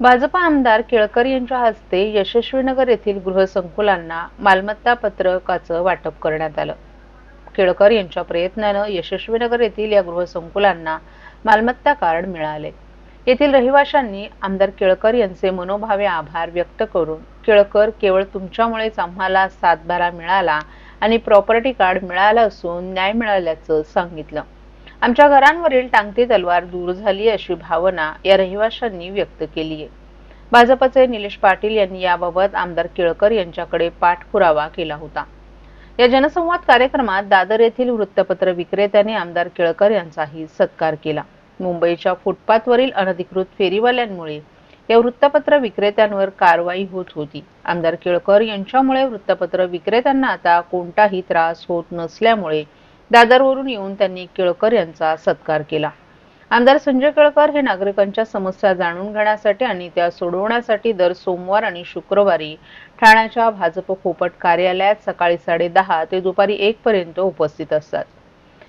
भाजपा आमदार केळकर यांच्या हस्ते यशस्वीनगर येथील गृहसंकुलांना मालमत्ता पत्रकाचं वाटप करण्यात आलं. केळकर यांच्या प्रयत्नानं यशस्वीनगर येथील या गृहसंकुलांना मालमत्ता कार्ड मिळाले. येथील रहिवाशांनी आमदार केळकर यांचे मनोभावे आभार व्यक्त करून केळकर केवळ तुमच्यामुळेच आम्हाला सातबारा मिळाला आणि प्रॉपर्टी कार्ड मिळालं असून न्याय मिळाल्याचं सांगितलं. आमच्या घरांवरील टांगती तलवार दूर झाली अशी भावना या रहिवाशांनी व्यक्त केली आहे. भाजपचे निलेश पाटील यांनी याबाबत आमदार केळकर यांच्याकडे पाठपुरावा केला होता. या जनसंवाद कार्यक्रमात दादर येथील वृत्तपत्र विक्रेत्याने आमदार केळकर यांचाही सत्कार केला. मुंबईच्या फुटपाथवरील अनधिकृत फेरीवाल्यांमुळे या वृत्तपत्र विक्रेत्यांवर कारवाई होत होती. आमदार केळकर यांच्यामुळे वृत्तपत्र विक्रेत्यांना आता कोणताही त्रास होत नसल्यामुळे दादरवरून येऊन त्यांनी केळकर यांचा सत्कार केला. आमदार संजय केळकर हे नागरिकांच्या समस्या जाणून घेण्यासाठी आणि त्या सोडवण्यासाठी दर सोमवार आणि शुक्रवारी ठाण्याच्या भाजप खोपट कार्यालयात सकाळी साडेदहा ते दुपारी एक पर्यंत उपस्थित असतात.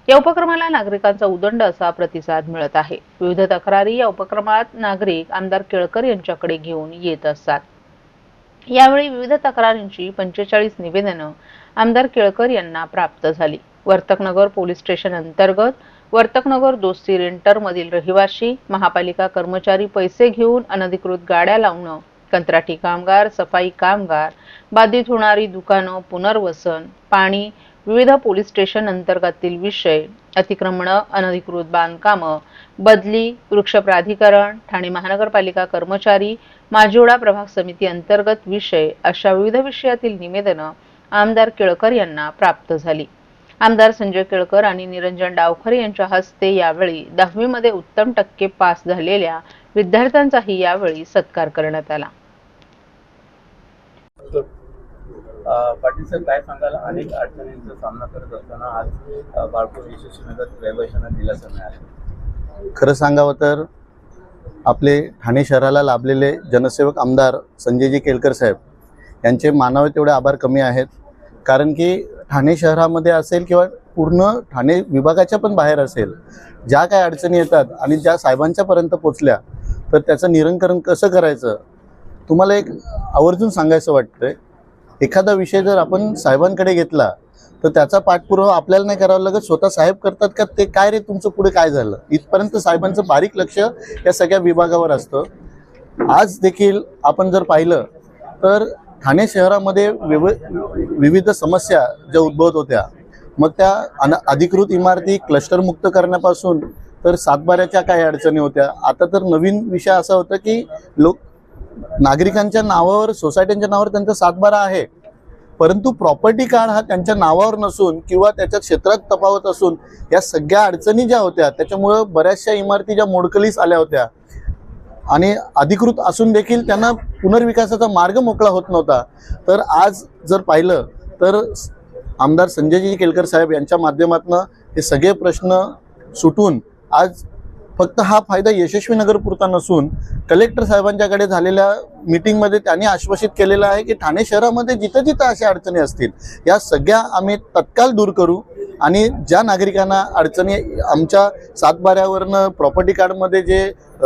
या उपक्रमाला नागरिकांचा उदंड असा प्रतिसाद मिळत आहे. विविध तक्रारी या उपक्रमात नागरिक आमदार केळकर यांच्याकडे घेऊन येत असतात. यावेळी विविध तक्रारींची पंचेचाळीस निवेदनं आमदार केळकर यांना प्राप्त झाली. वर्तकनगर पोलीस स्टेशन अंतर्गत वर्तकनगर दोस्ती रेंटरमधील रहिवाशी महापालिका कर्मचारी पैसे घेऊन अनधिकृत गाड्या लावणं कंत्राटी कामगार सफाई कामगार बाधित होणारी दुकानं पुनर्वसन पाणी विविध पोलीस स्टेशन अंतर्गतील विषय अतिक्रमणं अनधिकृत बांधकामं बदली वृक्ष प्राधिकरण ठाणे महानगरपालिका कर्मचारी माजिवडा प्रभाग समिती अंतर्गत विषय अशा विविध विषयातील निवेदनं आमदार केळकर यांना प्राप्त झाली. आमदार संजय केळकर आणि निरंजन डावखरे यांच्या हस्ते यावेळी दहावीमध्ये उत्तम टक्के पास झालेल्या विद्यार्थ्यांचाही यावेळी सत्कार करण्यात आला. अ, पाटील साहेब काय सांगाल? अनेक अडचणींचा सामना करत असताना आज बाळपूर यशस्वीनगर रहिवाशांना दिलासा मिळाला. खरं सांगावं तर आपले ठाणे शहराला लाभलेले जनसेवक आमदार संजयजी केळकर साहेब यांचे मानावे तेवढे आभार कमी आहेत. कारण की ठाणे शहरामध्ये असेल किंवा पूर्ण ठाणे विभागाच्या पण बाहेर असेल ज्या काय अडचणी येतात आणि ज्या साहेबांच्यापर्यंत पोचल्या तर त्याचं निरंकरण कसं करायचं? तुम्हाला एक आवर्जून सांगायचं वाटतंय एखादा विषय जर आपण साहेबांकडे घेतला तर त्याचा पाठपुरावा आपल्याला नाही करावा लागत. स्वतः साहेब करतात का? ते काय रे? तुमचं पुढे काय झालं? इथपर्यंत साहेबांचं बारीक लक्ष या सगळ्या विभागावर असतं. आज देखील आपण जर पाहिलं तर ठाणे शहरामध्ये विव विविध समस्या ज्या उद्भवत होत्या मग त्या अन अधिकृत इमारती क्लस्टरमुक्त करण्यापासून तर सातबाऱ्याच्या काही अडचणी होत्या. आता तर नवीन विषय असा होता की लोक नागरिकांच्या नावावर सोसायट्यांच्या नावावर त्यांचा सातबारा आहे. परंतु प्रॉपर्टी कार्ड हा त्यांच्या नावावर नसून किंवा त्याच्या क्षेत्रात तफावत असून या सगळ्या अडचणी ज्या होत्या त्याच्यामुळं बऱ्याचशा इमारती ज्या मोडकलीस आल्या होत्या आणि अधिकृत असून देखील त्यांना पुनर्विकासाचा मार्ग मोकळा होत नव्हता. तर आज जर पाहिलं तर आमदार संजयजी केलकर साहेब यांच्या माध्यमातून हे सगळे प्रश्न सुटून आज फक्त हा फायदा यशस्वी नगर पुरता नसून कलेक्टर साहेबांच्याकडे झालेल्या मीटिंगमध्ये त्यांनी आश्वासित केलेलं आहे की ठाणे शहरामध्ये जिथं जिथं अशा अडचणी असतील या सगळ्या आम्ही तत्काळ दूर करू. आणि ज्या नागरिकांना अडचणी आमच्या सातबाऱ्यावरनं प्रॉपर्टी कार्डमध्ये जे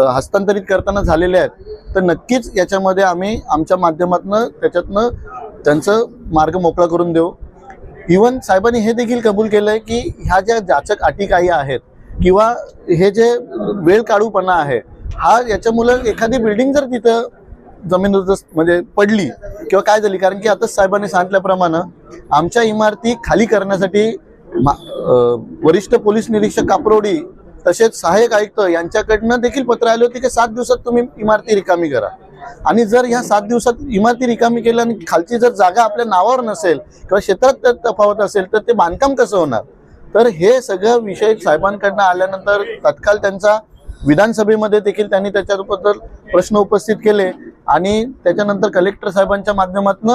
हस्तांतरित करताना झालेले आहेत तर नक्कीच याच्यामध्ये आम्ही आमच्या माध्यमातून त्याच्यातनं त्यांचं मार्ग मोकळा करून देऊ. इवन साहेबांनी हे देखील कबूल केलं आहे की ह्या ज्या जाचक अटी काही आहेत किंवा हे जे वेळ काढूपणा आहे हा याच्यामुळं एखादी बिल्डिंग जर तिथं जमीन म्हणजे पडली किंवा काय झाली कारण की आताच साहेबांनी सांगितल्याप्रमाणे आमच्या इमारती खाली करण्यासाठी वरिष्ठ पोलीस निरीक्षक कापरोडी तसेच सहाय्यक आयुक्त यांच्याकडनं देखील पत्र आले होते की सात दिवसात तुम्ही इमारती रिकामी करा. आणि जर ह्या सात दिवसात इमारती रिकामी केल्या आणि खालची जर जागा आपल्या नावावर नसेल किंवा क्षेत्रात त्यात तफावत असेल तर ते बांधकाम कसं होणार? तर हे सगळं विषय साहेबांकडनं आल्यानंतर तत्काळ त्यांचा विधानसभेमध्ये देखील त्यांनी त्याच्याबद्दल प्रश्न उपस्थित केले आणि त्याच्यानंतर कलेक्टर साहेबांच्या माध्यमातून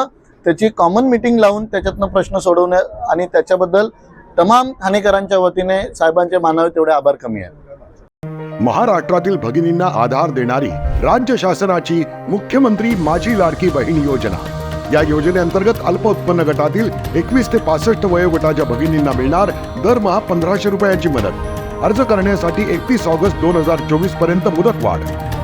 त्याची कॉमन मिटिंग लावून त्याच्यातनं प्रश्न सोडवण्या आणि त्याच्याबद्दल तमाम ठाणेकरांच्या वतीने साहेबांचे मानावे तेवढे आभार कमी आहेत. महाराष्ट्रातील भगिनींना आधार देणारी राज्य शासनाची मुख्यमंत्री माझी लाडकी बहीण योजना. या योजनेअंतर्गत अल्प उत्पन्न गटातील एकवीस ते पासष्ट वयोगटाच्या भगिनींना मिळणार दरमहा पंधराशे रुपयांची मदत. अर्ज करण्यासाठी एकतीस ऑगस्ट दोन हजार चोवीसपर्यंत मुदत वाढ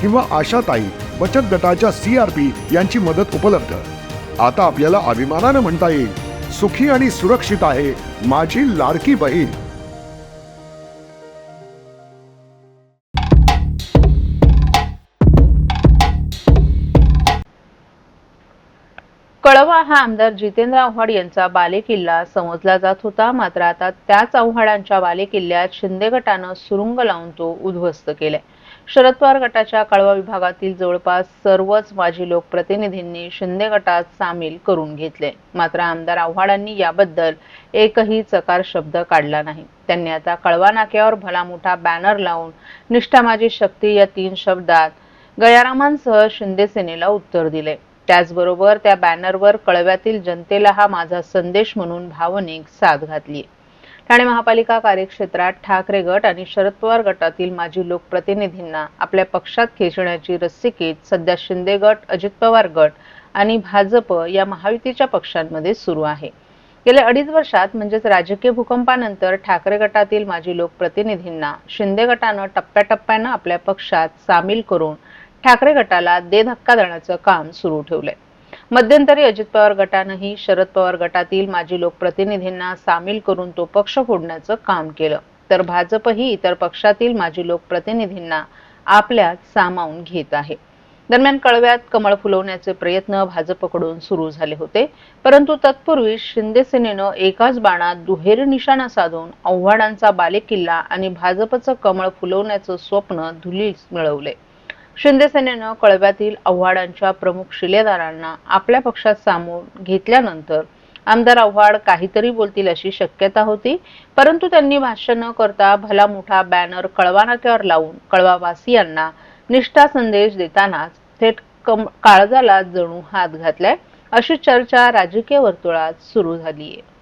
किंवा आशाताई बचत गटाच्या सीआरपी यांची मदत उपलब्ध. आता आपल्याला अभिमानानं म्हणता येईल सुखी आणि सुरक्षित आहे माझी लाडकी बहीण. कळवा हा आमदार जितेंद्र आव्हाड यांचा बालेकिल्ला समजला जात होता. मात्र आता त्याच आव्हाडांच्या बालेकिल्ल्यात शिंदे गटानं सुरुंग लावून तो उद्ध्वस्त केलाय. शरद पवार गटाच्या कळवा विभागातील जवळपास सर्वच माजी लोकप्रतिनिधींनी शिंदे गटात सामील करून घेतले. मात्र आमदार आव्हाडांनी याबद्दल एकही चकार शब्द काढला नाही. त्यांनी आता कळवा नाक्यावर भला मोठा बॅनर लावून निष्ठा माझी शक्ती या तीन शब्दात गयारामांसह शिंदे सेनेला उत्तर दिले. त्याचबरोबर त्या बॅनरवर कळव्यातील जनतेला हा माझा संदेश म्हणून भावनिक साथ घातली ठाणे महापालिका कार्यक्षेत्रात ठाकरे गट आणि शरद पवार गटातील माजी लोकप्रतिनिधींना आपल्या पक्षात खेचण्याची रस्सीखेच सध्या शिंदे गट अजित पवार गट आणि भाजप या महायुतीच्या पक्षांमध्ये सुरू आहे. गेल्या अडीच वर्षात म्हणजेच राजकीय भूकंपानंतर ठाकरे गटातील माजी लोकप्रतिनिधींना शिंदे गटानं टप्प्याटप्प्यानं आपल्या पक्षात सामील करून ठाकरे गटाला दे धक्का देण्याचं काम सुरू ठेवलंय. मध्यंतरी अजित पवार गटानंही शरद पवार गटातील माजी लोकप्रतिनिधींना सामील करून तो पक्ष फोडण्याचं काम केलं. तर भाजपही इतर पक्षातील माजी लोकप्रतिनिधींना आपल्यात सामावून घेत आहे. दरम्यान कळव्यात कमळ फुलवण्याचे प्रयत्न भाजपकडून सुरू झाले होते. परंतु तत्पूर्वी शिंदे सेनेनं एकाच बाणात दुहेरी निशाणा साधून आव्हाडांचा बालेकिल्ला आणि भाजपचं कमळ फुलवण्याचं स्वप्न धुलीस मिळवले. शिंदे सेनेनं कळव्यातील आव्हाडांच्या प्रमुख शिलेदारांना आपल्या पक्षात सामावून घेतल्यानंतर आमदार आव्हाड काहीतरी बोलतील अशी शक्यता होती परंतु त्यांनी भाष्य न करता भला मोठा बॅनर कळवा नाक्यावर लावून कळवावासियांना निष्ठा संदेश देतानाच थेट कम काळजाला जणू हात घातलाय अशी चर्चा राजकीय वर्तुळात सुरू झाली आहे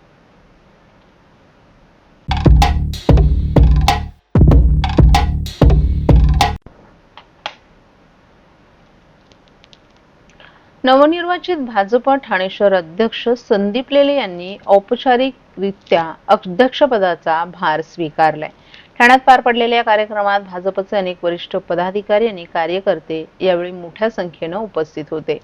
नवनिर्वाचित भाजप ठाणे शहर अध्यक्ष संदीप लेले यांनी औपचारिकरित्या अध्यक्षपदाचा भार स्वीकारलाय. ठाण्यात पार पडलेल्या या कार्यक्रमात भाजपचे अनेक वरिष्ठ पदाधिकारी आणि कार्यकर्ते यावेळी मोठ्या संख्येनं उपस्थित होते.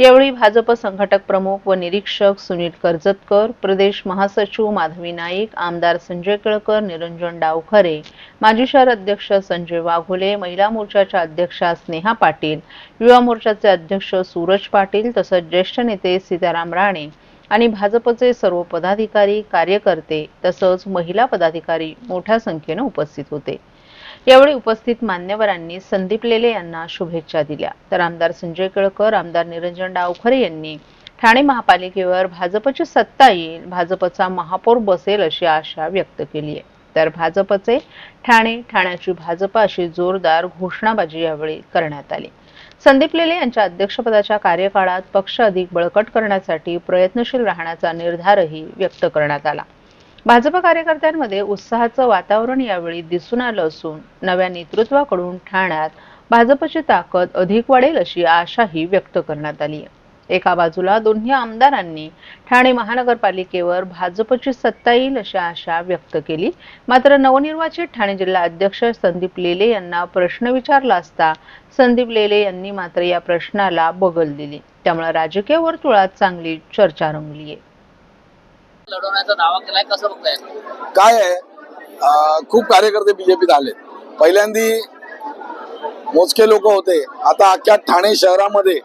यावेळी भाजप संघटक प्रमुख व निरीक्षक सुनील कर्जतकर प्रदेश महासचिव माधवी नाईक आमदार संजय केळकर निरंजन डावखरे माजी शहर अध्यक्ष संजय वाघोले महिला मोर्चाच्या अध्यक्षा स्नेहा पाटील युवा मोर्चाचे अध्यक्ष सूरज पाटील तसंच ज्येष्ठ नेते सीताराम राणे आणि भाजपचे सर्व पदाधिकारी कार्यकर्ते तसंच महिला पदाधिकारी मोठ्या संख्येनं उपस्थित होते. यावेळी उपस्थित मान्यवरांनी संदीप लेले यांना शुभेच्छा दिल्या. तर आमदार संजय केळकर आमदार निरंजन डावखरे यांनी ठाणे महापालिकेवर भाजपची सत्ता येईल भाजपचा महापौर बसेल अशी आशा व्यक्त केली आहे. तर भाजपचे ठाणे ठाण्याची भाजप अशी जोरदार घोषणाबाजी यावेळी करण्यात आली. संदीप लेले यांच्या अध्यक्षपदाच्या कार्यकाळात पक्ष अधिक बळकट करण्यासाठी प्रयत्नशील राहण्याचा निर्धारही व्यक्त करण्यात आला. भाजप कार्यकर्त्यांमध्ये उत्साहाचं वातावरण यावेळी दिसून आलं असून नव्या नेतृत्वाकडून ठाण्यात भाजपची ताकद अधिक वाढेल अशी आशाही व्यक्त करण्यात आली. एका बाजूला दोन्ही आमदारांनी ठाणे महानगरपालिकेवर भाजपची सत्ता येईल अशी आशा व्यक्त केली. मात्र नवनिर्वाचित ठाणे जिल्हा अध्यक्ष संदीप लेले यांना प्रश्न विचारला असता संदीप लेले यांनी मात्र या प्रश्नाला बगल दिली. त्यामुळे राजकीय वर्तुळात चांगली चर्चा रंगली आहे लढवण्याचा दावा केलाय कसं बघताय? काय आहे? खूप कार्यकर्ते बीजेपीत आले पहिल्यांदी मोजके लोक होते. आता अख्ख्या ठाणे शहरामध्ये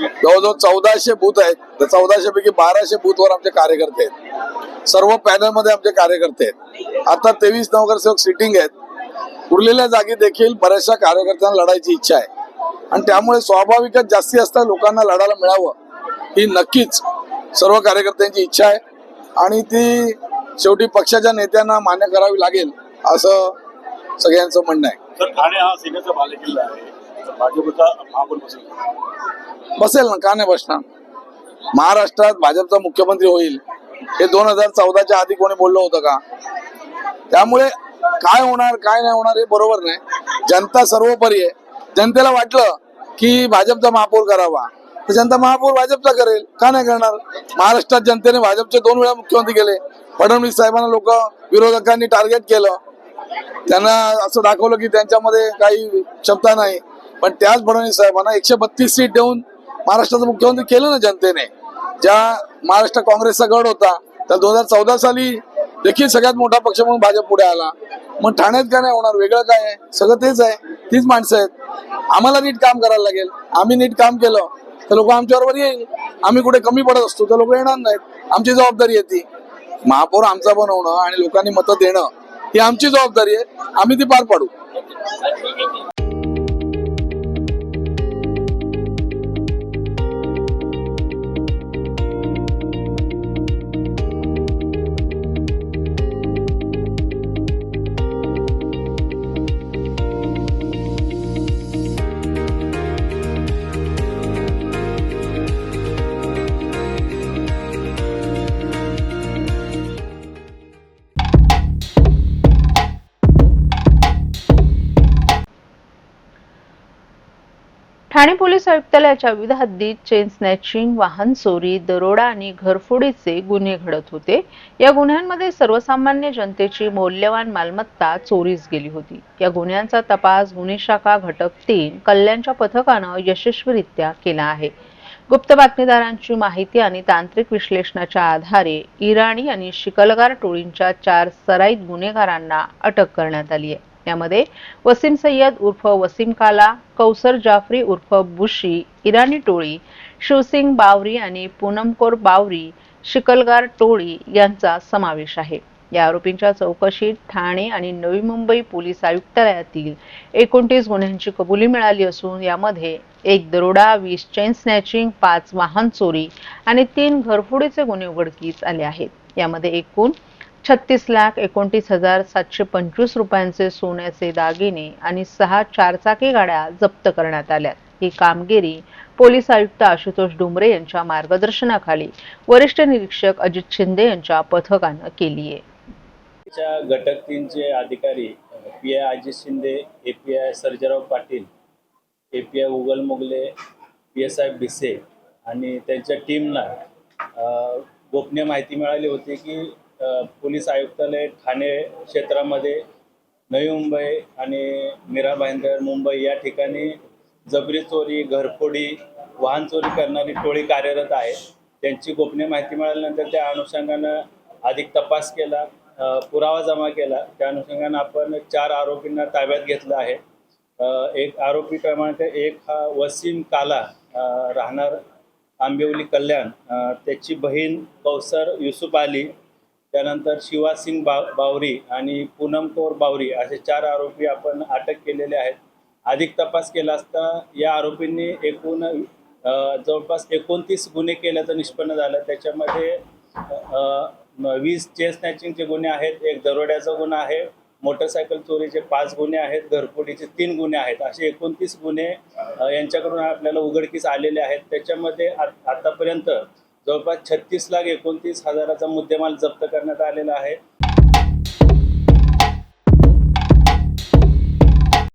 जवळजवळ चौदाशे बूथ आहेत. तर चौदाशे पैकी बाराशे बूथवर आमचे कार्यकर्ते आहेत. सर्व पॅनलमध्ये आमचे कार्यकर्ते आहेत. आता तेवीस नगरसेवक सिटिंग आहेत. उरलेल्या जागी देखील बऱ्याचशा कार्यकर्त्यांना लढायची इच्छा आहे. आणि त्यामुळे स्वाभाविकच जास्तीत जास्त लोकांना लढायला मिळावं ही नक्कीच सर्व कार्यकर्त्यांची इच्छा आहे. आणि ती शेवटी पक्षाच्या नेत्यांना मान्य करावी लागेल असं सगळ्यांचं म्हणणं आहे. ठाणे हा बालेकिल्ला आहे. भाजपचा महापौर बसेल. बसेल ना का नाही बसणार? महाराष्ट्रात भाजपचा मुख्यमंत्री होईल. हे दोन हजार चौदाच्या आधी कोणी बोललं होतं का? त्यामुळे काय होणार काय नाही होणार हे बरोबर नाही. जनता सर्वोपरी आहे. जनतेला वाटलं की भाजपचा महापौर करावा. जनता महापौर भाजपचा करेल. का नाही करणार? महाराष्ट्रात जनतेने भाजपचे दोन वेळा मुख्यमंत्री केले. फडणवीस साहेबांना लोक विरोधकांनी टार्गेट केलं. त्यांना असं दाखवलं की त्यांच्यामध्ये काही क्षमता नाही. पण त्याच फडणवीस साहेबांना एकशे बत्तीस सीट देऊन महाराष्ट्राचं मुख्यमंत्री केलं ना जनतेने. ज्या महाराष्ट्र काँग्रेसचा गड होता तर दोन हजार चौदा साली देखील सगळ्यात मोठा पक्ष म्हणून भाजप पुढे आला. मग ठाण्यात काय नाही होणार? वेगळं काय आहे? सगळं तेच आहे. तीच माणसं आहेत. आम्हाला नीट काम करायला लागेल. आम्ही नीट काम केलं. तर लोक आमच्याबरोबर येईल. आम्ही कुठे कमी पडत असतो तर लोक येणार नाहीत. आमची जबाबदारी आहे ती. महापौर आमचा बनवणं आणि लोकांनी मतं देणं ही आमची जबाबदारी आहे. आम्ही ती पार पाडू. ठाणे पोलीस आयुक्तालयाच्या विविध हद्दीत चेन स्नॅचिंग वाहन चोरी दरोडा आणि घरफोडीचे गुन्हे घडत होते. या गुन्ह्यांमध्ये सर्वसामान्य जनतेची मौल्यवान मालमत्ता चोरीस गेली होती. या गुन्ह्यांचा तपास गुन्हे शाखा घटक तीन कल्याणच्या पथकानं यशस्वीरित्या केला आहे. गुप्त बातमीदारांची माहिती आणि तांत्रिक विश्लेषणाच्या आधारे इराणी आणि शिकलगार टोळींच्या चार सराईत गुन्हेगारांना अटक करण्यात आली आहे. यामध्ये वसीम सय्यद उर्फ वसीम काला कौसर जाफरी उर्फ बुशी इराणी टोळी शिवसिंग बावरी आणि पूनमकोर बावरी शिकलगार टोळी यांचा समावेश आहे. या आरोपींच्या चौकशीत ठाणे आणि नवी मुंबई पोलीस आयुक्तालयातील एकोणतीस गुन्ह्यांची कबुली मिळाली असून यामध्ये एक दरोडा वीस चेन स्नॅचिंग पाच वाहन चोरी आणि तीन घरफोडीचे गुन्हे उघडकीस आले आहेत. यामध्ये एकूण छत्तीस लाख एकोणतीस हजार सातशे पंचवीस रुपयांचे सोन्याचे दागिने आणि सहा चारचाकी गाड्या जप्त करण्यात आल्या. ही कामगिरी पोलीस आयुक्त आशुतोष डुमरे यांच्या मार्गदर्शनाखाली वरिष्ठ निरीक्षक अजित शिंदे यांच्या पथकानं केली आहे. घटक तीनचे अधिकारी P I Ajit Shinde A P I Sarjerao Patil A P I Ugal Mogle P S I Bhise आणि त्यांच्या टीमला गोपनीय माहिती मिळाली होती की पोलीस आयुक्तालय ठाणे क्षेत्रामध्ये नवी मुंबई आणि मीरा भाईंदर मुंबई या ठिकाणी जबरी चोरी घरफोडी वाहन चोरी करणारी टोळी कार्यरत आहे. त्यांची गोपनीय माहिती मिळाल्यानंतर त्या अनुषंगानं अधिक तपास केला पुरावा जमा केला. त्या अनुषंगानं आपण चार आरोपींना ताब्यात घेतलं आहे. एक आरोपी क्रमांक एक हा वसीम काला राहणार आंबिवली कल्याण. त्याची बहीण कौसर युसुफ अली त्यानंतर शिवासिंग बा बावरी आणि पूनम कौर बावरी असे चार आरोपी आपण अटक केलेले आहेत. अधिक तपास केला असता या आरोपींनी एकूण जवळपास एकोणतीस गुन्हे केल्याचं निष्पन्न झालं. त्याच्यामध्ये वीस चेन स्नॅचिंगचे गुन्हे आहेत एक दरोड्याचा गुन्हा आहे मोटरसायकल चोरीचे पाच गुन्हे आहेत घरफोडीचे तीन गुन्हे आहेत. असे एकोणतीस गुन्हे यांच्याकडून आपल्याला उघडकीस आलेले आहेत. त्याच्यामध्ये आतापर्यंत जवळपास छत्तीस लाख एकोणतीस हजाराचा मुद्देमाल जप्त करण्यात आलेला आहे.